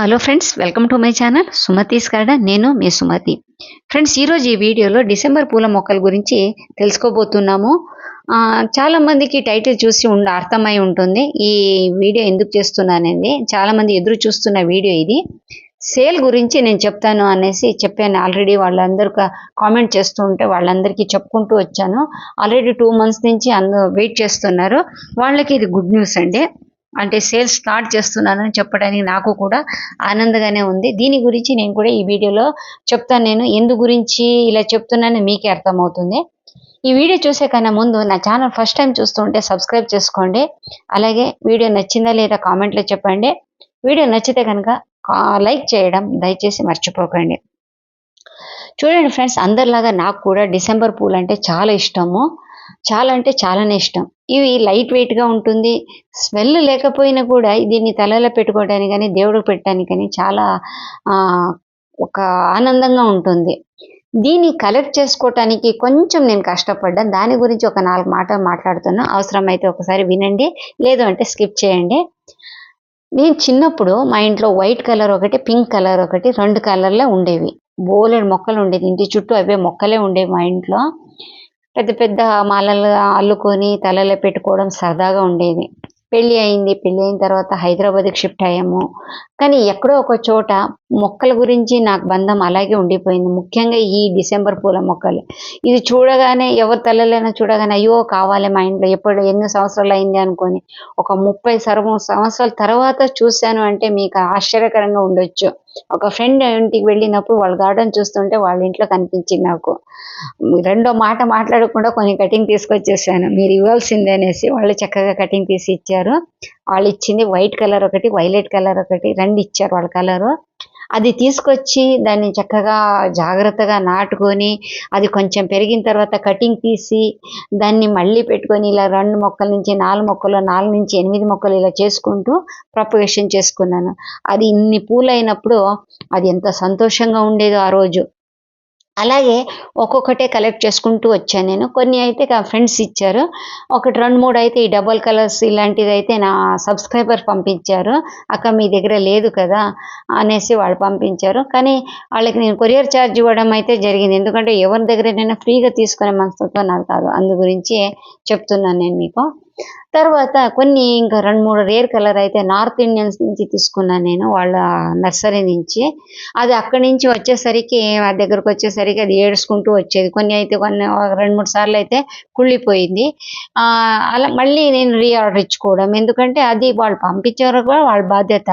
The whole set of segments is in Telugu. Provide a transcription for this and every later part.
Hello friends welcome to my channel Sumathi's garden నేను మీ సుమతి ఫ్రెండ్స్ ఈరోజు ఈ వీడియోలో డిసెంబర్ పూల మొక్కల గురించి తెలుసుకోబోతున్నాము చాలామందికి చాలా మందికి టైటిల్ చూసి ఉండ అర్థమై ఉంటుంది. ఈ వీడియో ఎందుకు చేస్తున్నానండి? చాలామంది ఎదురు చూస్తున్న వీడియో ఇది. సేల్ గురించి నేను చెప్తాను అనేసి చెప్పాను. ఆల్రెడీ వాళ్ళందరూ కామెంట్ చేస్తూ ఉంటే వాళ్ళందరికీ చెప్పుకుంటూ వచ్చాను. ఆల్రెడీ టూ మంత్స్ నుంచి అందరూ వెయిట్ చేస్తున్నారు. వాళ్ళకి ఇది గుడ్ న్యూస్ అండి. అంటే సేల్స్ స్టార్ట్ చేస్తున్నానని చెప్పడానికి నాకు కూడా ఆనందంగానే ఉంది. దీని గురించి నేను కూడా ఈ వీడియోలో చెప్తాను. నేను ఎందు గురించి ఇలా చెప్తున్నానని మీకే అర్థమవుతుంది. ఈ వీడియో చూసే కన్నా ముందు నా ఛానల్ ఫస్ట్ టైం చూస్తుంటే సబ్స్క్రైబ్ చేసుకోండి. అలాగే వీడియో నచ్చిందా లేదా కామెంట్లో చెప్పండి. వీడియో నచ్చితే కనుక లైక్ చేయడం దయచేసి మర్చిపోకండి. చూడండి ఫ్రెండ్స్ అందరిలాగా నాకు కూడా డిసెంబర్ పూలు అంటే చాలా ఇష్టము. చాలా అంటే చాలానే ఇష్టం. ఇవి లైట్ వెయిట్గా ఉంటుంది. స్మెల్ లేకపోయినా కూడా దీన్ని తలలో పెట్టుకోవడానికి కానీ దేవుడికి పెట్టడానికి కానీ చాలా ఒక ఆనందంగా ఉంటుంది. దీన్ని కలెక్ట్ చేసుకోవటానికి కొంచెం నేను కష్టపడ్డాను దాని గురించి ఒక నాలుగు మాటలు మాట్లాడుతాను అవసరమైతే ఒకసారి వినండి. లేదు అంటే స్కిప్ చేయండి. నేను చిన్నప్పుడు మా ఇంట్లో వైట్ కలర్ ఒకటి పింక్ కలర్ ఒకటి రెండు కలర్లే ఉండేవి. బోలెడు మొక్కలు ఉండేది ఇంటి చుట్టూ అవే మొక్కలే ఉండేవి మా ఇంట్లో. పెద్ద పెద్ద మాలలు అల్లుకొని తలలో పెట్టుకోవడం సరదాగా ఉండేది. పెళ్ళి అయింది. పెళ్ళి అయిన తర్వాత హైదరాబాద్కి షిఫ్ట్ అయ్యాము. కానీ ఎక్కడో ఒక చోట మొక్కల గురించి నాకు బంధం అలాగే ఉండిపోయింది. ముఖ్యంగా ఈ డిసెంబర్ పూల మొక్కలు. ఇది చూడగానే ఎవరి తల్లలైనా చూడగానే అయ్యో కావాలి మా ఇంట్లో. ఎప్పుడు ఎన్ని సంవత్సరాలు అయింది అనుకొని ఒక ముప్పై సర్వ సంవత్సరాల తర్వాత చూశాను అంటే మీకు ఆశ్చర్యకరంగా ఉండొచ్చు. ఒక ఫ్రెండ్ ఇంటికి వెళ్ళినప్పుడు వాళ్ళ గార్డెన్ చూస్తుంటే వాళ్ళ ఇంట్లో కనిపించింది నాకు. రెండో మాట మాట్లాడకుండా కొన్ని కటింగ్ తీసుకొచ్చేసాను. మీరు ఇవ్వాల్సిందే అనేసి వాళ్ళు చక్కగా కటింగ్ తీసి ఇచ్చారు. వాళ్ళు ఇచ్చింది వైట్ కలర్ ఒకటి వైలెట్ కలర్ ఒకటి రెండు ఇచ్చారు వాళ్ళ కలరు. అది తీసుకొచ్చి దాన్ని చక్కగా జాగ్రత్తగా నాటుకొని అది కొంచెం పెరిగిన తర్వాత కటింగ్ తీసి దాన్ని మళ్ళీ పెట్టుకొని ఇలా రెండు మొక్కల నుంచి నాలుగు మొక్కలు నాలుగు నుంచి ఎనిమిది మొక్కలు ఇలా చేసుకుంటూ ప్రపగేషన్ చేసుకున్నాను. అది ఇన్ని పూలు అయినప్పుడు అది ఎంత సంతోషంగా ఉండేదో ఆ రోజు. అలాగే ఒక్కొక్కటే కలెక్ట్ చేసుకుంటూ వచ్చాను నేను. కొన్ని అయితే ఫ్రెండ్స్ ఇచ్చారు. ఒకటి రెండు మూడు అయితే ఈ డబల్ కలర్స్ ఇలాంటిది అయితే నా సబ్స్క్రైబర్ పంపించారు. అక్క మీ దగ్గర లేదు కదా అనేసి వాళ్ళు పంపించారు. కానీ వాళ్ళకి నేను కొరియర్ ఛార్జ్ ఇవ్వడం అయితే జరిగింది. ఎందుకంటే ఎవరి దగ్గర నేను ఫ్రీగా తీసుకునే మనసుతో నాకు కాదు. అందు గురించి చెప్తున్నాను నేను మీకు. తర్వాత కొన్ని ఇంకా రెండు మూడు రేర్ కలర్ అయితే నార్త్ ఇండియన్స్ నుంచి తీసుకున్నాను నేను వాళ్ళ నర్సరీ నుంచి. అది అక్కడి నుంచి వచ్చేసరికి ఆ దగ్గరకు వచ్చేసరికి అది ఏడుచుకుంటూ వచ్చేది. కొన్ని అయితే కొన్ని రెండు మూడు సార్లు అయితే కుళ్ళిపోయింది. అలా మళ్ళీ నేను రీఆర్డర్ ఇచ్చుకోవడం. ఎందుకంటే అది వాళ్ళు పంపించారు కూడా వాళ్ళ బాధ్యత.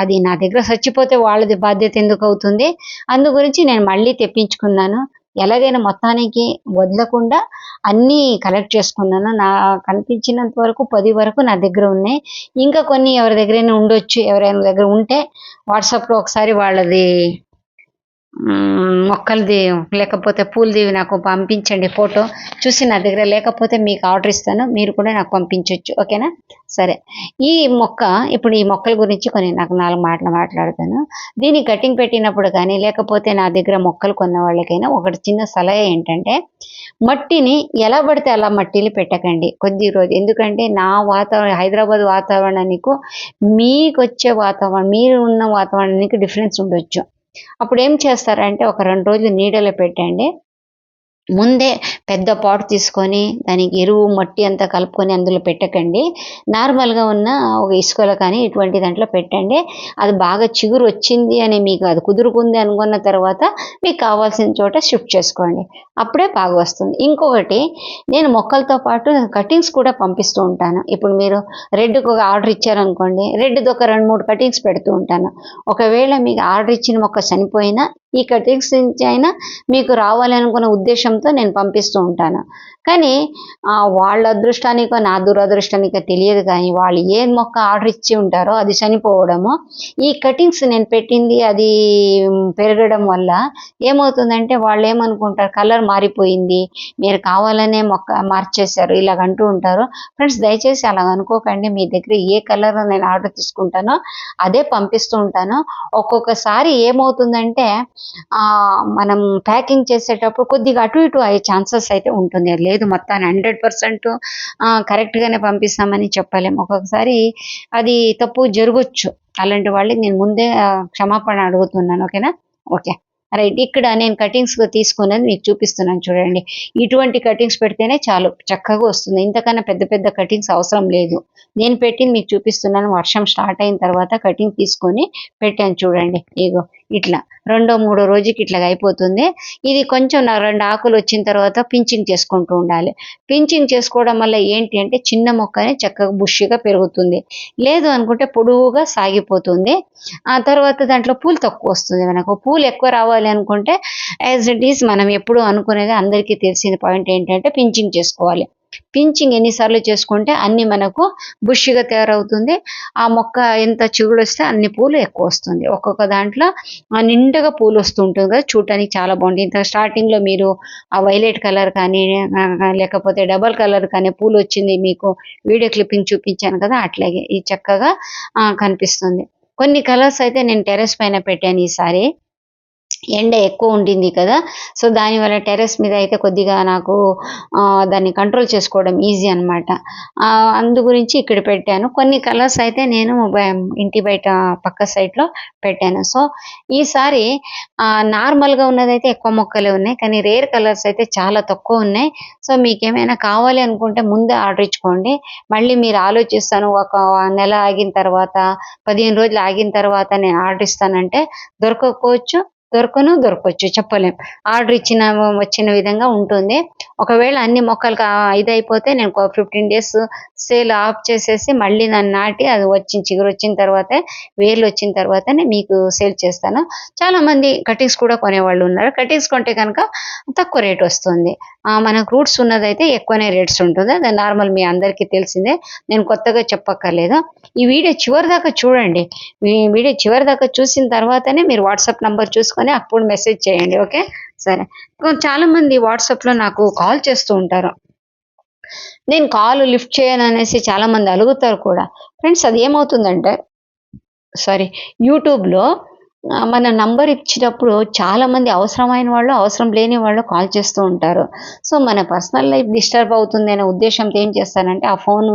అది నా దగ్గర చచ్చిపోతే వాళ్ళది బాధ్యత ఎందుకు అవుతుంది? అందు గురించి నేను మళ్ళీ తెప్పించుకున్నాను. ఎలాగైనా మొత్తానికి వదలకుండా అన్నీ కలెక్ట్ చేసుకున్నాను. నా కనిపించినంత వరకు పది వరకు నా దగ్గర ఉన్నాయి. ఇంకా కొన్ని ఎవరి దగ్గరైనా ఉండొచ్చు ఎవరైనా దగ్గర ఉంటే వాట్సాప్లో ఒకసారి వాళ్ళది మొక్కలది లేకపోతే పూలదివి నాకు పంపించండి ఫోటో. చూసి నా దగ్గర లేకపోతే మీకు ఆర్డర్ ఇస్తాను. మీరు కూడా నాకు పంపించవచ్చు ఓకేనా? సరే. ఈ మొక్క ఇప్పుడు ఈ మొక్కల గురించి కొన్ని నాకు నాలుగు మాటలు మాట్లాడతాను. దీన్ని కటింగ్ పెట్టినప్పుడు కానీ లేకపోతే నా దగ్గర మొక్కలు కొన్న వాళ్ళకైనా ఒకటి చిన్న సలహా ఏంటంటే మట్టిని ఎలా పడితే అలా మట్టిని పెట్టకండి కొద్ది రోజు. ఎందుకంటే నా వాతావరణం హైదరాబాద్ వాతావరణానికి మీకు వచ్చే వాతావరణం మీరు ఉన్న వాతావరణానికి డిఫరెన్స్ ఉండొచ్చు. అప్పుడు ఏం చేస్తారంటే ఒక రెండు రోజులు నీడలో పెట్టండి. ముందే పెద్ద పాట్ తీసుకొని దానికి ఎరువు మట్టి అంతా కలుపుకొని అందులో పెట్టకండి. నార్మల్గా ఉన్న ఒక ఇసుకలో కానీ ఇటువంటి దాంట్లో పెట్టండి. అది బాగా చిగురు వచ్చింది అని మీకు అది కుదురుకుంది అనుకున్న తర్వాత మీకు కావాల్సిన చోట షిఫ్ట్ చేసుకోండి. అప్పుడే బాగా వస్తుంది. ఇంకొకటి నేను మొక్కలతో పాటు కటింగ్స్ కూడా పంపిస్తూ ఉంటాను. ఇప్పుడు మీరు రెడ్కి ఒక ఆర్డర్ ఇచ్చారనుకోండి రెడ్ది ఒక రెండు మూడు కటింగ్స్ పెడుతూ ఉంటాను. ఒకవేళ మీకు ఆర్డర్ ఇచ్చిన మొక్క చనిపోయినా ఈ కటింగ్స్ నుంచి అయినా మీకు రావాలనుకున్న ఉద్దేశంతో నేను పంపిస్తూ ఉంటాను. కానీ వాళ్ళ అదృష్టానికో నా దురదృష్టానికో తెలియదు కానీ వాళ్ళు ఏ మొక్క ఆర్డర్ ఇచ్చి ఉంటారో అది చనిపోవడము. ఈ కటింగ్స్ నేను పెట్టింది అది పెరగడం వల్ల ఏమవుతుందంటే వాళ్ళు ఏమనుకుంటారు? కలర్ మారిపోయింది. మీరు కావాలనే మొక్క మార్చేశారు ఇలాగ అంటూ ఉంటారు. ఫ్రెండ్స్ దయచేసి అలా అనుకోకండి. మీ దగ్గర ఏ కలర్ నేను ఆర్డర్ తీసుకుంటానో అదే పంపిస్తూ ఉంటాను. ఒక్కొక్కసారి ఏమవుతుందంటే మనం ప్యాకింగ్ చేసేటప్పుడు కొద్దిగా అటు ఇటు అయ్యే ఛాన్సెస్ అయితే ఉంటుంది. లేదు మొత్తాన్ని హండ్రెడ్ పర్సెంట్ కరెక్ట్గానే పంపిస్తామని చెప్పలేము ఒక్కొక్కసారి అది తప్పు జరగచ్చు. అలాంటి వాళ్ళకి నేను ముందే క్షమాపణ అడుగుతున్నాను. ఓకేనా? ఓకే. రైట్. ఇక్కడ నేను కటింగ్స్ తీసుకున్నది మీకు చూపిస్తున్నాను చూడండి. ఇటువంటి కటింగ్స్ పెడితేనే చాలు చక్కగా వస్తుంది. ఇంతకన్నా పెద్ద పెద్ద కటింగ్స్ అవసరం లేదు. నేను పెట్టింది మీకు చూపిస్తున్నాను. వర్షం స్టార్ట్ అయిన తర్వాత కటింగ్ తీసుకొని పెట్టాను చూడండి. ఇగో. ఇట్లా రెండో మూడో రోజుకి ఇట్లా అయిపోతుంది. ఇది కొంచెం నా రెండు ఆకులు వచ్చిన తర్వాత పించింగ్ చేసుకుంటూ ఉండాలి. పించింగ్ చేసుకోవడం వల్ల ఏంటి అంటే చిన్న మొక్కనే చక్కగా బుష్గా పెరుగుతుంది. లేదు అనుకుంటే పొడువుగా సాగిపోతుంది. ఆ తర్వాత దాంట్లో పూలు తక్కువ వస్తుంది మనకు. పూలు ఎక్కువ రావాలి అనుకుంటే యాజ్ ఇట్ ఈస్ మనం ఎప్పుడు అనుకునేది అందరికీ తెలిసిన పాయింట్ ఏంటంటే పించింగ్ చేసుకోవాలి. పించింగ్ ఎన్నిసార్లు చేసుకుంటే అన్ని మనకు బుష్గా తయారవుతుంది. ఆ మొక్క ఎంత చిగుడు వస్తే అన్ని పూలు ఎక్కువ వస్తుంది. ఒక్కొక్క దాంట్లో ఆ నిండుగా పూలు వస్తూ ఉంటుంది కదా చూడటానికి చాలా బాగుంటుంది. ఇంత స్టార్టింగ్లో మీరు ఆ వైలెట్ కలర్ కానీ లేకపోతే డబల్ కలర్ కానీ పూలు వచ్చింది మీకు వీడియో క్లిప్పింగ్ చూపించాను కదా అట్లాగే ఈ చక్కగా కనిపిస్తుంది. కొన్ని కలర్స్ అయితే నేను టెర్రస్ పైన పెట్టాను ఈసారి. ఎండ ఎక్కువ ఉండింది కదా. సో దానివల్ల టెర్రస్ మీద అయితే కొద్దిగా నాకు దాన్ని కంట్రోల్ చేసుకోవడం ఈజీ అనమాట అందు గురించి ఇక్కడ పెట్టాను. కొన్ని కలర్స్ అయితే నేను ఇంటి బయట పక్క సైడ్లో పెట్టాను. సో ఈసారి నార్మల్గా ఉన్నదైతే ఎక్కువ మొక్కలే ఉన్నాయి. కానీ రేర్ కలర్స్ అయితే చాలా తక్కువ ఉన్నాయి. సో మీకు ఏమైనా కావాలి అనుకుంటే ముందే ఆర్డర్ ఇచ్చుకోండి. మళ్ళీ మీరు ఆలోచిస్తాను ఒక నెల ఆగిన తర్వాత పదిహేను రోజులు ఆగిన తర్వాత నేను ఆర్డర్ ఇస్తానంటే దొరకకపోవచ్చు. దొరకను దొరకవచ్చు చెప్పలేం. ఆర్డర్ ఇచ్చిన వచ్చిన విధంగా ఉంటుంది. ఒకవేళ అన్ని మొక్కలు ఇది అయిపోతే నేను ఫిఫ్టీన్ డేస్ సేల్ ఆఫ్ చేసేసి మళ్ళీ నన్ను నాటి అది వచ్చి చిగురు వచ్చిన తర్వాతే వేర్లు వచ్చిన తర్వాతనే మీకు సేల్ చేస్తాను. చాలా మంది కటింగ్స్ కూడా కొనేవాళ్ళు ఉన్నారు. కటింగ్స్ కొంటే కనుక తక్కువ రేట్ వస్తుంది. మనకు రూట్స్ ఉన్నదైతే ఎక్కువనే రేట్స్ ఉంటుంది. అది నార్మల్ మీ అందరికీ తెలిసిందే. నేను కొత్తగా చెప్పక్కర్లేదు. ఈ వీడియో చివరి దాకా చూడండి. ఈ వీడియో చివరి దాకా చూసిన తర్వాతనే మీరు వాట్సాప్ నంబర్ చూసుకొని అప్పుడు మెసేజ్ చేయండి ఓకే సరే. చాలా మంది వాట్సాప్లో నాకు కాల్ చేస్తూ ఉంటారు. నేను కాల్ లిఫ్ట్ చేయను అనేసి చాలా మంది అలుగుతారు కూడా. ఫ్రెండ్స్ అది ఏమవుతుందంటే సారీ యూట్యూబ్లో మన నంబర్ ఇచ్చినప్పుడు చాలామంది అవసరమైన వాళ్ళు అవసరం లేని వాళ్ళు కాల్ చేస్తూ ఉంటారు. సో మన పర్సనల్ లైఫ్ డిస్టర్బ్ అవుతుంది అనే ఉద్దేశంతో ఏం చేస్తానంటే ఆ ఫోన్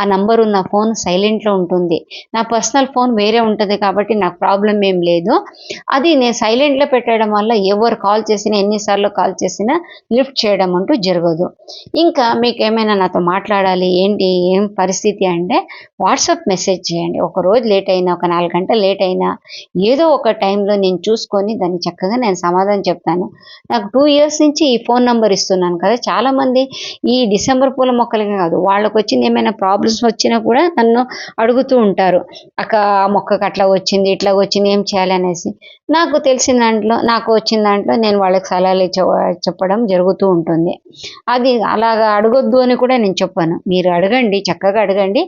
ఆ నంబర్ ఉన్న ఫోన్ సైలెంట్లో ఉంటుంది. నా పర్సనల్ ఫోన్ వేరే ఉంటుంది కాబట్టి నాకు ప్రాబ్లం ఏం లేదు. అది నేను సైలెంట్లో పెట్టడం వల్ల ఎవరు కాల్ చేసినా ఎన్నిసార్లు కాల్ చేసినా లిఫ్ట్ చేయడం అంటూ జరగదు. ఇంకా మీకు ఏమైనా నాతో మాట్లాడాలి ఏంటి ఏం పరిస్థితి అంటే వాట్సాప్ మెసేజ్ చేయండి. ఒక రోజు లేట్ అయినా ఒక నాలుగు గంటలు లేట్ అయినా ఏదో ఒక టైంలో నేను చూసుకొని దాన్ని చక్కగా నేను సమాధానం చెప్తాను. నాకు టూ ఇయర్స్ నుంచి ఈ ఫోన్ నంబర్ ఇస్తున్నాను కదా. చాలామంది ఈ డిసెంబర్ పూల మొక్కలకే కాదు వాళ్ళకి వచ్చింది ఏమైనా ప్రాబ్లమ్స్ వచ్చినా కూడా నన్ను అడుగుతూ ఉంటారు. అక్క ఆ మొక్కకు అట్లా వచ్చింది ఇట్లా వచ్చింది ఏం చేయాలి అనేసి. నాకు తెలిసిన దాంట్లో నాకు వచ్చిన దాంట్లో నేను వాళ్ళకి సలహాలు చెప్పడం జరుగుతూ ఉంటుంది. అది అలాగా అడగొద్దు అని కూడా నేను చెప్పాను. మీరు అడగండి చక్కగా అడగండి.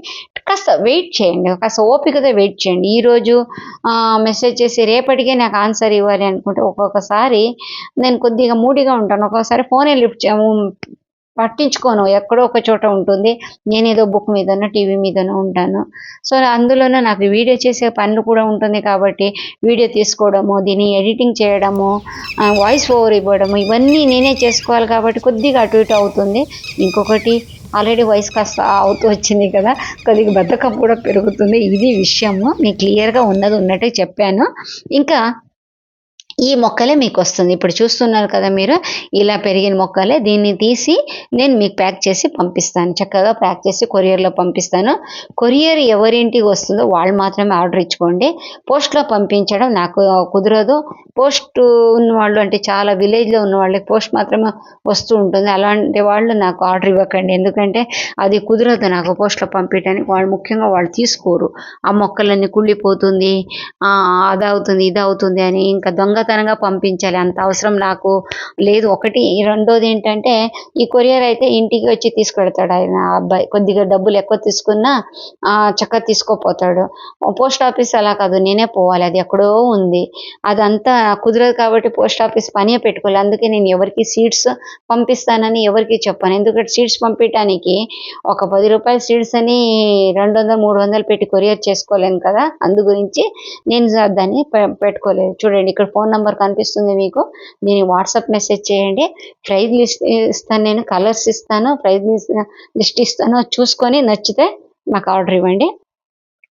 కాస్త వెయిట్ చేయండి కాస్త ఓపికతో వెయిట్ చేయండి. ఈరోజు మెసేజ్ చేసి రేపటికే నాకు ఆన్సర్ ఇవ్వాలి అనుకుంటే ఒక్కొక్కసారి నేను కొద్దిగా మూడిగా ఉంటాను. ఒక్కొక్కసారి ఫోనే లిఫ్ట్ పట్టించుకోను. ఎక్కడో ఒక చోట ఉంటుంది. నేను ఏదో బుక్ మీదనో టీవీ మీదనో ఉంటాను. సో అందులోనూ నాకు వీడియో చేసే పనులు కూడా ఉంటుంది కాబట్టి వీడియో తీసుకోవడము దీన్ని ఎడిటింగ్ చేయడము వాయిస్ ఓవర్ ఇవ్వడము ఇవన్నీ నేనే చేసుకోవాలి కాబట్టి కొద్దిగా అటు ఇటు అవుతుంది. ఇంకొకటి ఆల్రెడీ వయసు కాస్త అవుతూ వచ్చింది కదా కొద్దిగా బద్ధకం కూడా పెరుగుతుంది. ఇది విషయము మీకు క్లియర్గా ఉన్నది ఉన్నట్టే చెప్పాను. ఇంకా ఈ మొక్కలే మీకు వస్తుంది ఇప్పుడు చూస్తున్నారు కదా మీరు ఇలా పెరిగిన మొక్కలే దీన్ని తీసి నేను మీకు ప్యాక్ చేసి పంపిస్తాను. చక్కగా ప్యాక్ చేసి కొరియర్లో పంపిస్తాను. కొరియర్ ఎవరింటికి వస్తుందో వాళ్ళు మాత్రమే ఆర్డర్ ఇచ్చుకోండి. పోస్ట్లో పంపించడం నాకు కుదరదు. పోస్ట్ ఉన్న వాళ్ళు అంటే చాలా విలేజ్లో ఉన్న వాళ్ళకి పోస్ట్ మాత్రమే వస్తూ ఉంటుంది. అలాంటి వాళ్ళు నాకు ఆర్డర్ ఇవ్వకండి. ఎందుకంటే అది కుదరదు నాకు పోస్ట్లో పంపించడానికి. వాళ్ళు ముఖ్యంగా వాళ్ళు తీసుకోరు. ఆ మొక్కలన్నీ కుళ్ళిపోతుంది అదవుతుంది అది అవుతుంది ఇది అవుతుంది అని ఇంకా దొంగ దొంగతనంగా పంపించాలి. అంత అవసరం నాకు లేదు. ఒకటి రెండోది ఏంటంటే ఈ కొరియర్ అయితే ఇంటికి వచ్చి తీసుకెడతాడు ఆయన అబ్బాయి. కొద్దిగా డబ్బులు ఎక్కువ తీసుకున్నా చక్కగా తీసుకోపోతాడు. పోస్ట్ ఆఫీస్ అలా కాదు. నేనే పోవాలి. అది ఎక్కడో ఉంది. అదంతా కుదరదు కాబట్టి పోస్ట్ ఆఫీస్ పనే పెట్టుకోవాలి అందుకే నేను ఎవరికి సీడ్స్ పంపిస్తానని ఎవరికి చెప్పాను. ఎందుకంటే సీడ్స్ పంపించడానికి ఒక పది రూపాయల సీడ్స్ అని రెండు వందలు మూడు వందలు పెట్టి కొరియర్ చేసుకోలేను కదా. అందు గురించి నేను దాన్ని పె- పెట్టుకోలేదు. చూడండి ఇక్కడ ఫోన్ నెంబర్ కనిపిస్తుంది మీకు. నేను వాట్సాప్ మెసేజ్ చేయండి. ప్రైజ్ లిస్ట్ ఇస్తాను నేను కలర్స్ ఇస్తాను ప్రైజ్ లిస్ట్ ఇస్తాను. చూసుకొని నచ్చితే నాకు ఆర్డర్ ఇవ్వండి.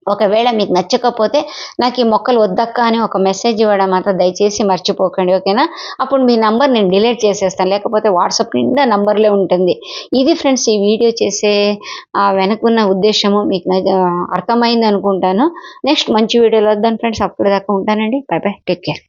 ఒకవేళ మీకు నచ్చకపోతే నాకు ఈ మొక్కలు వద్దక్క అని ఒక మెసేజ్ ఇవ్వడం మాత్రం దయచేసి మర్చిపోకండి ఓకేనా? అప్పుడు మీ నంబర్ నేను డిలీట్ చేసేస్తాను. లేకపోతే వాట్సాప్ నిండా నంబర్లే ఉంటుంది. ఇది ఫ్రెండ్స్ ఈ వీడియో చేసే ఆ వెనకున్న ఉద్దేశము. మీకు అర్థమైంది అనుకుంటాను. నెక్స్ట్ మంచి వీడియోలో వద్దాను ఫ్రెండ్స్. అప్పటిదాకా ఉంటానండి. Bye bye. Take care.